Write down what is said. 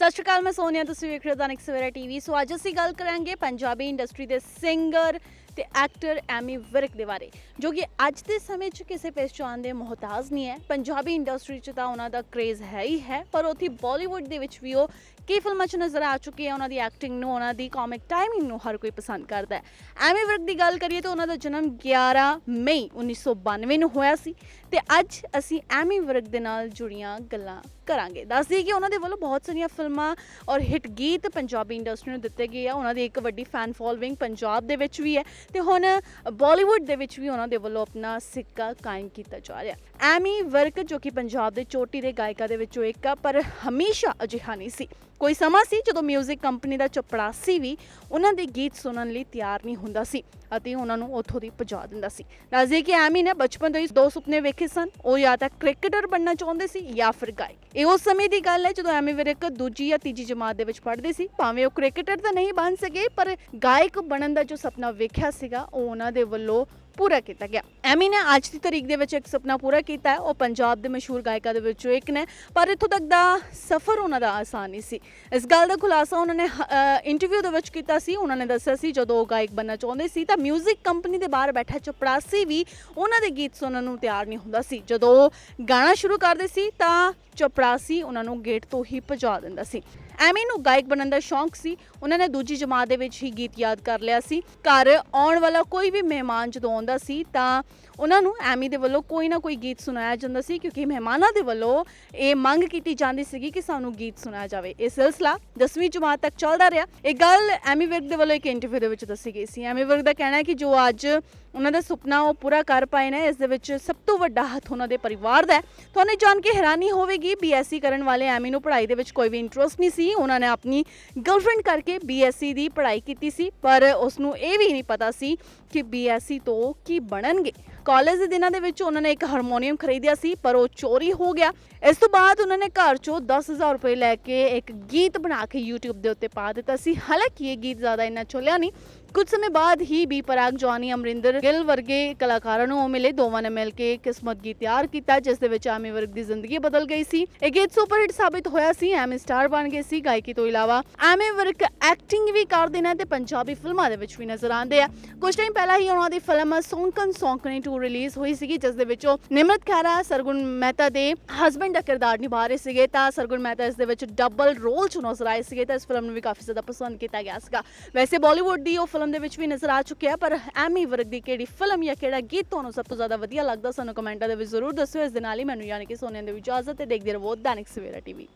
ਸਤਿ ਸ਼੍ਰੀ ਅਕਾਲ, ਮੈਂ ਸੋਨੀਆ, ਤੁਸੀਂ ਵੇਖ ਰਹੇ ਹੋ ਦੈਨਿਕ ਸਵੇਰਾ ਟੀਵੀ। ਸੋ ਅੱਜ ਅਸੀਂ ਗੱਲ ਕਰਾਂਗੇ ਪੰਜਾਬੀ ਇੰਡਸਟਰੀ ਦੇ ਸਿੰਗਰ ਤੇ ਐਕਟਰ ਐਮੀ ਵਿਰਕ ਦੇ ਬਾਰੇ, ਜੋ ਕਿ ਅੱਜ ਦੇ ਸਮੇਂ 'ਚ ਕਿਸੇ ਪਹਿਚਾਣ ਦੇ ਮੁਹਤਾਜ ਨਹੀਂ ਹੈ। ਪੰਜਾਬੀ ਇੰਡਸਟਰੀ 'ਚ ਤਾਂ ਉਹਨਾਂ ਦਾ ਕ੍ਰੇਜ਼ ਹੈ ਹੀ ਹੈ, ਪਰ ਉੱਥੇ ਬਾਲੀਵੁੱਡ ਦੇ ਵਿੱਚ ਵੀ ਉਹ ਕਈ ਫਿਲਮਾਂ 'ਚ ਨਜ਼ਰ ਆ ਚੁੱਕੇ ਹੈ ਉਹਨਾਂ ਦੀ ਐਕਟਿੰਗ ਨੂੰ, ਉਹਨਾਂ ਦੀ ਕਾਮਿਕ ਟਾਈਮਿੰਗ ਨੂੰ ਹਰ ਕੋਈ ਪਸੰਦ ਕਰਦਾ ਹੈ। ਐਮੀ ਵਿਰਕ ਦੀ ਗੱਲ ਕਰੀਏ ਤਾਂ ਉਹਨਾਂ ਦਾ ਜਨਮ 11 ਮਈ 1992 ਨੂੰ ਹੋਇਆ ਸੀ ਤੇ ਅੱਜ ਅਸੀਂ ਐਮੀ ਵਿਰਕ ਦੇ ਨਾਲ ਜੁੜੀਆਂ ਗੱਲਾਂ ਕਰਾਂਗੇ। ਦੱਸ ਦਈਏ ਕਿ ਉਹਨਾਂ ਦੇ ਵੱਲੋਂ ਬਹੁਤ ਸਾਰੀਆਂ ਫਿਲਮਾਂ ਔਰ ਹਿੱਟ ਗੀਤ ਪੰਜਾਬੀ ਇੰਡਸਟਰੀ ਨੂੰ ਦਿੱਤੇ ਗਏ ਆ। ਉਹਨਾਂ ਦੀ ਇੱਕ ਵੱਡੀ ਫੈਨ ਫੋਲੋਇੰਗ ਪੰਜਾਬ ਦੇ ਵਿੱਚ ਵੀ ਹੈ ਤੇ ਹੁਣ ਬਾਲੀਵੁੱਡ ਦੇ ਵਿੱਚ ਵੀ ਉਹਨਾਂ ਦੇ ਵੱਲੋਂ ਆਪਣਾ ਸਿੱਕਾ ਕਾਇਮ ਕੀਤਾ ਜਾ ਰਿਹਾ ਐਮੀ ਵਰਕ ਜੋ ਕਿ ਪੰਜਾਬ ਦੇ ਚੋਟੀ ਦੇ ਗਾਇਕਾਂ ਦੇ ਵਿੱਚੋਂ ਇੱਕ ਆ, ਪਰ ਹਮੇਸ਼ਾ ਅਜਿਹਾ ਨਹੀਂ ਸੀ। ਕੋਈ ਸਮਾਂ ਸੀ ਜਦੋਂ 뮤직 ਕੰਪਨੀ ਦਾ ਚਪੜਾਸੀ ਵੀ ਉਹਨਾਂ ਦੇ ਗੀਤ ਸੁਣਨ ਲਈ ਤਿਆਰ ਨਹੀਂ ਹੁੰਦਾ ਸੀ ਅਤੇ ਉਹਨਾਂ ਨੂੰ ਉੱਥੋਂ ਦੀ ਭਜਾ ਦਿੰਦਾ ਸੀ। ਦੱਸਦੇ ਕਿ ਐਮੀ ਨੇ ਬਚਪਨ ਤੋਂ ਹੀ ਦੋ ਸੁਪਨੇ ਵੇਖੇ ਸਨ। ਉਹ ਜਾਂ ਤਾਂ ਕ੍ਰਿਕਟਰ ਬਣਨਾ ਚਾਹੁੰਦੇ ਸੀ ਜਾਂ ਫਿਰ ਗਾਇਕ। ਇਹ ਉਸ ਸਮੇਂ ਦੀ ਗੱਲ ਹੈ ਜਦੋਂ ਐਮੀ ਵਿਰਕ ਦੂਜੀ ਜਾਂ ਤੀਜੀ ਜਮਾਤ ਦੇ ਵਿੱਚ ਪੜ੍ਹਦੇ ਸੀ। ਭਾਵੇਂ ਉਹ ਕ੍ਰਿਕਟਰ ਤਾਂ ਨਹੀਂ ਬਣ ਸਕੇ, ਪਰ ਗਾਇਕ ਬਣਨ ਦਾ ਜੋ ਸੁਪਨਾ ਵੇਖਿਆ ਸੀਗਾ, ਉਹ ਉਹਨਾਂ ਦੇ ਵੱਲੋਂ ਪੂਰਾ ਕੀਤਾ ਗਿਆ। ਐਮੀ ਨੇ ਅੱਜ ਦੀ ਤਰੀਕ ਦੇ ਵਿੱਚ ਇੱਕ ਸੁਪਨਾ ਪੂਰਾ ਕੀਤਾ ਹੈ। ਉਹ ਪੰਜਾਬ ਦੇ ਮਸ਼ਹੂਰ ਗਾਇਕਾਂ ਦੇ ਵਿੱਚੋਂ ਇੱਕ ਨੇ, ਪਰ ਇੱਥੋਂ ਤੱਕ ਦਾ ਸਫ਼ਰ ਉਹਨਾਂ ਦਾ ਆਸਾਨ ਨਹੀਂ ਸੀ। ਇਸ ਗੱਲ ਦਾ ਖੁਲਾਸਾ ਉਹਨਾਂ ਨੇ ਇੰਟਰਵਿਊ ਦੇ ਵਿੱਚ ਕੀਤਾ ਸੀ। ਉਹਨਾਂ ਨੇ ਦੱਸਿਆ ਸੀ, ਜਦੋਂ ਉਹ ਗਾਇਕ ਬਣਨਾ ਚਾਹੁੰਦੇ ਸੀ, ਤਾਂ 뮤직 ਕੰਪਨੀ ਦੇ ਬਾਹਰ ਬੈਠਾ ਚਪੜਾਸੀ ਵੀ ਉਹਨਾਂ ਦੇ ਗੀਤ ਸੁਣਨ ਨੂੰ ਤਿਆਰ ਨਹੀਂ ਹੁੰਦਾ ਸੀ। ਜਦੋਂ ਉਹ ਗਾਣਾ ਸ਼ੁਰੂ ਕਰਦੇ ਸੀ, ਤਾਂ ਚਪੜਾਸੀ ਉਹਨਾਂ ਨੂੰ ਗੇਟ ਤੋਂ ਹੀ ਭਜਾ ਦਿੰਦਾ ਸੀ। ਐਮੀ ਨੂੰ ਗਾਇਕ ਬਣਨ ਦਾ ਸ਼ੌਂਕ ਸੀ। ਉਹਨਾਂ ਨੇ ਦੂਜੀ ਜਮਾਤ ਦੇ ਵਿੱਚ ਹੀ ਗੀਤ ਯਾਦ ਕਰ ਲਿਆ ਸੀ। ਘਰ ਆਉਣ ਵਾਲਾ ਕੋਈ ਵੀ ਮਹਿਮਾਨ ਜਦੋਂ ਆਉਂਦਾ ਸੀ ਤਾਂ ਉਹਨਾਂ ਨੂੰ ਐਮੀ ਦੇ ਵੱਲੋਂ ਕੋਈ ਨਾ ਕੋਈ ਗੀਤ ਸੁਣਾਇਆ ਜਾਂਦਾ ਸੀ ਕਿਉਂਕਿ ਮਹਿਮਾਨਾਂ ਦੇ ਵੱਲੋਂ ਇਹ ਮੰਗ ਕੀਤੀ ਜਾਂਦੀ ਸੀਗੀ ਕਿ ਸਾਨੂੰ ਗੀਤ ਸੁਣਾਇਆ ਜਾਵੇ। ਇਹ ਸਿਲਸਿਲਾ 10ਵੀਂ ਜਮਾਤ ਤੱਕ ਚੱਲਦਾ ਰਿਹਾ। ਇਹ ਗੱਲ ਐਮੀ ਵਿਰਕ ਦੇ ਵੱਲੋਂ ਇੱਕ ਇੰਟਰਵਿਊ ਦੇ ਵਿੱਚ ਦੱਸੀ ਗਈ ਸੀ। ਐਮੀ ਵਿਰਕ ਦਾ ਕਹਿਣਾ ਹੈ ਕਿ ਜੋ ਅੱਜ ਉਹਨਾਂ ਦਾ ਸੁਪਨਾ ਉਹ ਪੂਰਾ ਕਰ ਪਾਏ ਨੇ, ਇਸ ਦੇ ਵਿੱਚ ਸਭ ਤੋਂ ਵੱਡਾ ਹੱਥ ਉਹਨਾਂ ਦੇ ਪਰਿਵਾਰ ਦਾ ਹੈ। ਤੁਹਾਨੂੰ ਇਹ ਜਾਣ ਕੇ ਹੈਰਾਨੀ ਹੋਵੇਗੀ ਬੀਐਸਸੀ ਕਰਨ ਵਾਲੇ ਐਮੀ ਨੂੰ ਪੜ੍ਹਾਈ ਦੇ ਵਿੱਚ ਕੋਈ ਵੀ ਇੰਟਰਸਟ ਨਹੀਂ ਸੀ। ਉਹਨਾਂ ਨੇ ਆਪਣੀ ਗਰਲਫ੍ਰੈਂਡ ਕਰਕੇ ਬੀਐਸਸੀ ਦੀ ਪੜ੍ਹਾਈ ਕੀਤੀ ਸੀ, ਪਰ ਉਸ ਨੂੰ ਇਹ ਵੀ ਨਹੀਂ ਪਤਾ ਸੀ ਕਿ ਬੀਐਸਸੀ ਤੋਂ ਕੀ ਬਣਨਗੇ। ਕਾਲਜ ਦੇ ਦਿਨਾਂ ਦੇ ਵਿੱਚ ਉਹਨਾਂ ਨੇ ਇੱਕ ਹਾਰਮੋਨੀਅਮ ਖਰੀਦਿਆ ਸੀ, ਪਰ ਉਹ ਚੋਰੀ ਹੋ ਗਿਆ। ਇਸ ਤੋਂ ਬਾਅਦ ਉਹਨਾਂ ਨੇ ਘਰ ਚੋਂ 10000 ਰੁਪਏ ਲੈ ਕੇ ਇੱਕ ਗੀਤ ਬਣਾ ਕੇ YouTube ਦੇ ਉੱਤੇ ਪਾ ਦਿੱਤਾ ਸੀ। ਹਾਲਾਂਕਿ ਇਹ ਗੀਤ ਜ਼ਿਆਦਾ ਇੰਨਾ ਚੱਲਿਆ ਨਹੀਂ ਕੁਝ ਸਮੇਂ ਬਾਅਦ ਹੀ ਬੀ ਪਰਾਗ ਜਵਾਨੀ ਅਮਰਿੰਦਰ ਗਿੱਲ ਵਰਗੇ ਕਲਾਕਾਰਾਂ ਨੂੰ ਉਹ ਮਿਲੇ। ਦੋਵਾਂ ਨੇ ਮਿਲ ਕੇ ਕਿਸਮਤ ਗੀਤ ਤਿਆਰ ਕੀਤਾ, ਜਿਸ ਦੇ ਵਿੱਚ ਆਮੀ ਵਰਗ ਦੀ ਜ਼ਿੰਦਗੀ ਬਦਲ ਗਈ ਸੀ। ਇਹ ਗੀਤ ਸੁਪਰ ਹਿੱਟ ਸਾਬਿਤ ਹੋਇਆ ਸੀ, ਐਮੀ ਸਟਾਰ ਬਣ ਗਏ ਸੀ। ਗਾਇਕੀ ਤੋਂ ਇਲਾਵਾ ਐਮੀ ਵਰਗ ਐਕਟਿੰਗ ਵੀ ਕਰਦੇ ਨੇ ਤੇ ਪੰਜਾਬੀ ਫਿਲਮਾਂ ਦੇ ਵਿੱਚ ਵੀ ਨਜ਼ਰ ਆਉਂਦੇ ਆ। ਕੁਝ ਟਾਈਮ ਪਹਿਲਾਂ ਹੀ ਉਹਨਾਂ ਦੀ ਫਿਲਮ ਸੌਂਕਨ ਸੌਂਕਣੀ 2 ਰਿਲੀਜ਼ ਹੋਈ ਸੀਗੀ, ਜਿਸ ਦੇ ਵਿੱਚ ਉਹ ਨਿਮਰਤ ਖਹਿਰਾ, ਸਰਗੁਣ ਮਹਿਤਾ ਦੇ ਹਸਬੰਡ ਦਾ ਕਿਰਦਾਰ ਨਿਭਾ ਰਹੇ ਸੀਗੇ। ਤਾਂ ਸਰਗੁਣ ਮਹਿਤਾ ਇਸ ਦੇ ਵਿੱਚ ਡਬਲ ਰੋਲ ਚ ਨਜ਼ਰ ਆਏ ਸੀਗੇ, ਤਾਂ ਇਸ ਫਿਲਮ ਨੂੰ ਵੀ ਕਾਫੀ ਜ਼ਿਆਦਾ ਪਸੰਦ ਕੀਤਾ ਗਿਆ ਸੀਗਾ। ਵੈਸੇ ਬਾਲੀਵੁੱਡ ਦੀ ਉਹ ਫਿਲਮ ਦੇ ਵਿੱਚ ਵੀ ਨਜ਼ਰ ਆ ਚੁੱਕਿਆ ਪਰ ਐਮੀ ਵਰਗ ਦੀ ਕਿਹੜੀ ਫਿਲਮ ਜਾਂ ਕਿਹੜਾ ਗੀਤ ਤੁਹਾਨੂੰ ਸਭ ਤੋਂ ਜ਼ਿਆਦਾ ਵਧੀਆ ਲੱਗਦਾ, ਸਾਨੂੰ ਕਮੈਂਟਾਂ ਦੇ ਵਿੱਚ ਜ਼ਰੂਰ ਦੱਸਿਓ। ਇਸ ਦੇ ਨਾਲ ਹੀ ਮੈਨੂੰ ਯਾਨੀ ਕਿ ਸੋਨੀਆ ਦੇ ਇਜਾਜ਼ਤ ਤੇ ਦੇਖਦੇ ਰਹੋ ਦੈਨਿਕ ਸਵੇਰਾ ਟੀਵੀ।